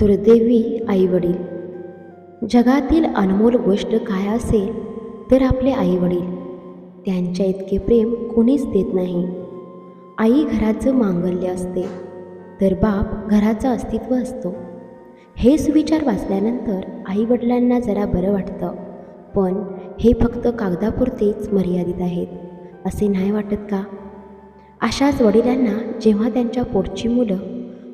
दुर्दैवी आईवडील. जगातील अनमोल गोष्ट काय असेल तर आपले आईवडील. त्यांच्या इतके प्रेम कोणीच देत नाही. आई घराचं मांगल्य असते तर बाप घराचं अस्तित्व असतो. हे सुविचार वाचल्यानंतर आईवडिलांना जरा बरं वाटतं पण हे फक्त कागदापुरतेच मर्यादित आहेत असे नाही वाटत का? अशाच वडिलांना जेव्हा त्यांच्या पोटची मुलं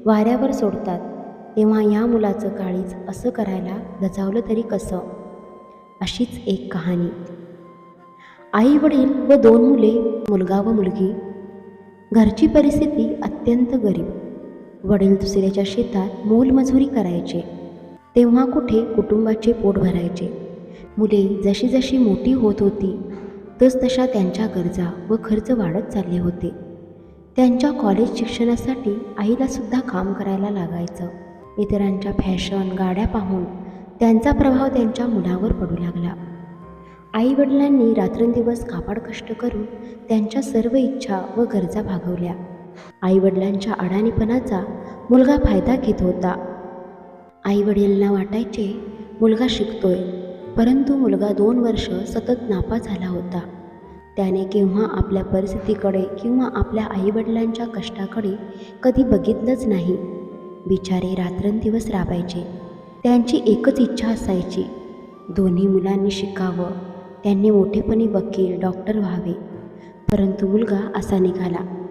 वाऱ्यावर सोडतात तेव्हा या मुलाचं काळीज असं करायला लजावलं तरी कसं? अशीच एक कहाणी. आई वडील व दोन मुले मुलगा व मुलगी. घरची परिस्थिती अत्यंत गरीब. वडील दुसऱ्याच्या शेतात मोलमजुरी करायचे. तेव्हा कुठे कुटुंबाचे पोट भरायचे. मुले जशी जशी मोठी होत होती तसतशा त्यांच्या गरजा व खर्च वाढत चालले होते. त्यांच्या कॉलेज शिक्षणासाठी आईलासुद्धा काम करायला लागायचं. इतरांच्या फॅशन गाड्या पाहून त्यांचा प्रभाव त्यांच्या मुलावर पडू लागला. आईवडिलांनी रात्रंदिवस कापाड कष्ट करून त्यांच्या सर्व इच्छा व गरजा भागवल्या. आईवडिलांच्या अडाणीपणाचा मुलगा फायदा घेत होता. आईवडिलांना वाटायचे मुलगा शिकतोय. परंतु मुलगा दोन वर्ष सतत नापा झाला होता. त्याने केव्हा आपल्या परिस्थितीकडे किंवा आपल्या आईवडिलांच्या कष्टाकडे कधी बघितलंच नाही. बिचारे रात्रंदिवस राबायचे. त्यांची एकच इच्छा असायची. दोन्ही मुलांनी शिकावं. त्यांनी मोठेपणी वकील डॉक्टर व्हावे. परंतु मुलगा असा निघाला.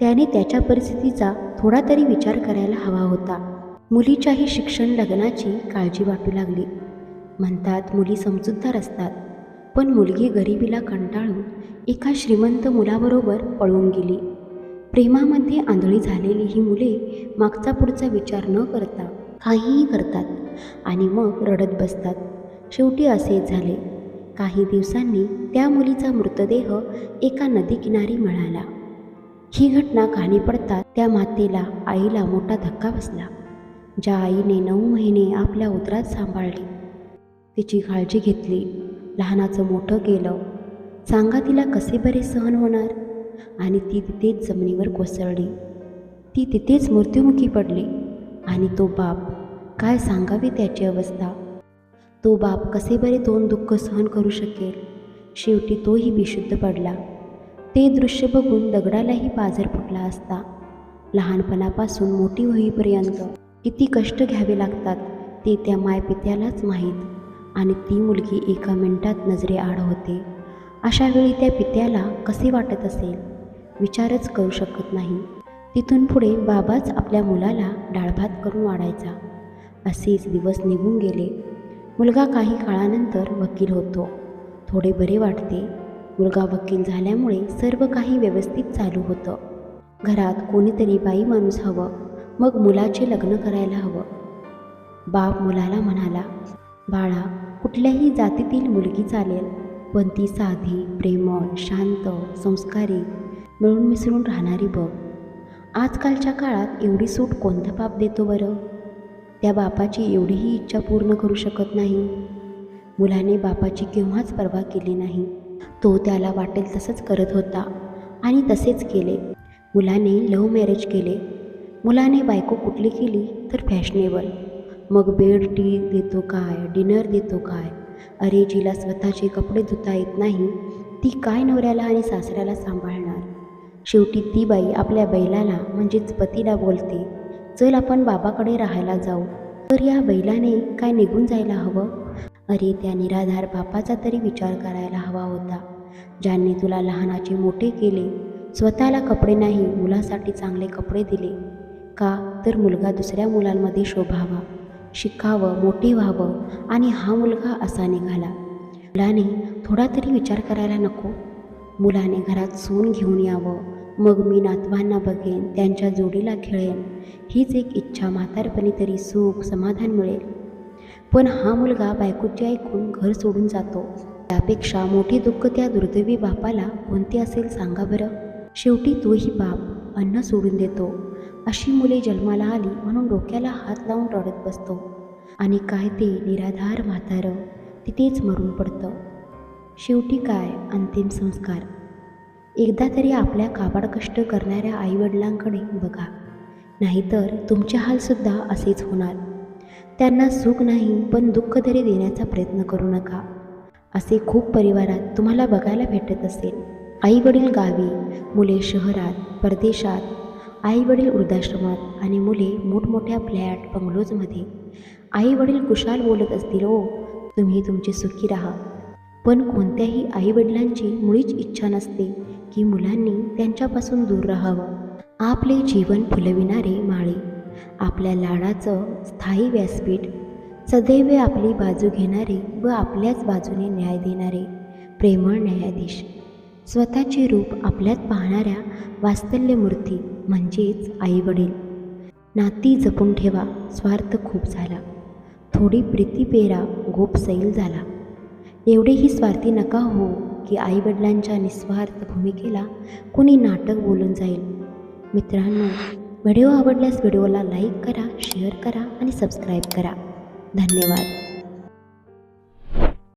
त्याने त्याच्या परिस्थितीचा थोडा तरी विचार करायला हवा होता. मुलीच्याही शिक्षण लग्नाची काळजी वाटू लागली. म्हणतात मुली समजूतदार असतात. पण मुलगी गरिबीला कंटाळून एका श्रीमंत मुलाबरोबर पळून गेली. प्रेमामध्ये आंधळी झालेली ही मुले मागचा पुढचा विचार न करता काहीही करतात आणि मग रडत बसतात. शेवटी असेच झाले. काही दिवसांनी त्या मुलीचा मृतदेह एका नदीकिनारी मिळाला. ही घटना कहाणी पडतात त्या मातेला आईला मोठा धक्का बसला. ज्या आईने नऊ महिने आपल्या उदरात सांभाळली. तिची काळजी घेतली. लहानाचं मोठं केलं. सांगा तिला कसे बरे सहन होणार? आणि ती तिथेच जमिनीवर कोसळली. ती तिथेच मृत्युमुखी पडली. आणि तो बाप काय सांगावे त्याची अवस्था? तो बाप कसे बरे दोन दुःख सहन करू शकेल? शेवटी तोही बेशुद्ध पडला. ते दृश्य बघून दगडालाही पाझर फुटला असता. लहानपणापासून मोठी होईपर्यंत किती कष्ट घ्यावे लागतात ते त्या मायपित्यालाच माहीत. आणि ती मुलगी एका मिनिटात नजरे आड होते. अशा वेळी त्या पित्याला कसे वाटत असेल? विचारच करू शकत नाही. तिथून पुढे बाबाच आपल्या मुलाला डाळभात करून वाढायचा. असेच दिवस निघून गेले. मुलगा काही काळानंतर वकील होतो. थोडे बरे वाटते. मुलगा वकील झाल्यामुळे सर्व काही व्यवस्थित चालू होतं. घरात कोणीतरी बाई माणूस हवं. मग मुलाचे लग्न करायला हवं. बाप मुलाला म्हणाला बाळा कुठल्याही जातीतील मुलगी चालेल. पण ती साधी प्रेमळ शांत संस्कारी मिळून मिसळून राहणारी बघ. आजकालच्या काळात एवढी सूट कोणता बाप देतो बरं? त्या बापाची एवढीही इच्छा पूर्ण करू शकत नाही. मुलाने बापाची केव्हाच पर्वा केली नाही. तो त्याला वाटेल तसंच करत होता आणि तसेच केले. मुलाने लव्ह मॅरेज केले. मुलाने बायको कुठली केली तर फॅशनेबल. मग बेड टी देतो काय डिनर देतो काय अरे जिला स्वतःचे कपडे धुता येत नाही ती काय नवऱ्याला आणि सासऱ्याला सांभाळणार? शेवटी ती बाई आपल्या बैलाला म्हणजेच पतीला बोलते चल आपण बाबाकडे राहायला जाऊ. तर या बैलाने काय निघून जायला हवं? अरे त्या निराधार बापाचा तरी विचार करायला हवा होता. ज्यांनी तुला लहानाचे मोठे केले स्वतःला कपडे नाही मुलासाठी चांगले कपडे दिले. का? तर मुलगा दुसऱ्या मुलांमध्ये शोभावा. शिकावं मोठे व्हावं आणि हा मुलगा असा निघाला. मुलाने थोडा तरी विचार करायला नको. मुलाने घरात सून घेऊन यावं. मग मी नातवांना बघेन त्यांच्या जोडीला खेळेन. हीच एक इच्छा म्हातारपणी तरी सुख समाधान मिळेल. पण हा मुलगा बायकोची ऐकून घर सोडून जातो. त्यापेक्षा मोठी दुःख त्या दुर्दैवी बापाला कोणते असेल सांगा बरं. शेवटी तोही बाप अन्न सोडून देतो. अशी मुले जन्माला आली म्हणून डोक्याला हात लावून रडत बसतो. आणि काय ते निराधार म्हातारं तिथेच मरून पडतं. शेवटी काय? अंतिम संस्कार. एकदा तरी आपल्या काबाड कष्ट करणाऱ्या आईवडिलांकडे बघा. नाहीतर तुमचे हालसुद्धा असेच होणार. त्यांना सुख नाही पण दुःख तरी देण्याचा प्रयत्न करू नका. असे खूप परिवारात तुम्हाला बघायला भेटत असेल. आईवडील गावी मुले शहरात परदेशात आई वडील वृद्धाश्रमात आणि मुले मोठमोठ्या फ्लॅट बंगलोजमध्ये. आई वडील कुशाल बोलत असतील ओ तुम्ही तुमचे सुखी राहा. पण कोणत्याही आईवडिलांची मुळीच इच्छा नसते की मुलांनी त्यांच्यापासून दूर राहावं. आपले जीवन फुलविणारे माळे आपल्या लाडाचं स्थायी व्यासपीठ सदैव आपली बाजू घेणारे व आपल्याच बाजूने न्याय देणारे प्रेमळ न्यायाधीश. स्वतःचे रूप आपल्यात पाहणाऱ्या वास्तल्यमूर्ती म्हणजेच आईवडील. नाती जपून ठेवा स्वार्थ खूप झाला. थोडी प्रीती पेरा गोप सैल झाला. एवढेही स्वार्थी नका हो की आईवडिलांच्या निस्वार्थ भूमिकेला कुणी नाटक बोलून जाईल. मित्रांनो व्हिडिओ आवडल्यास व्हिडिओला लाईक करा शेअर करा आणि सबस्क्राईब करा. धन्यवाद.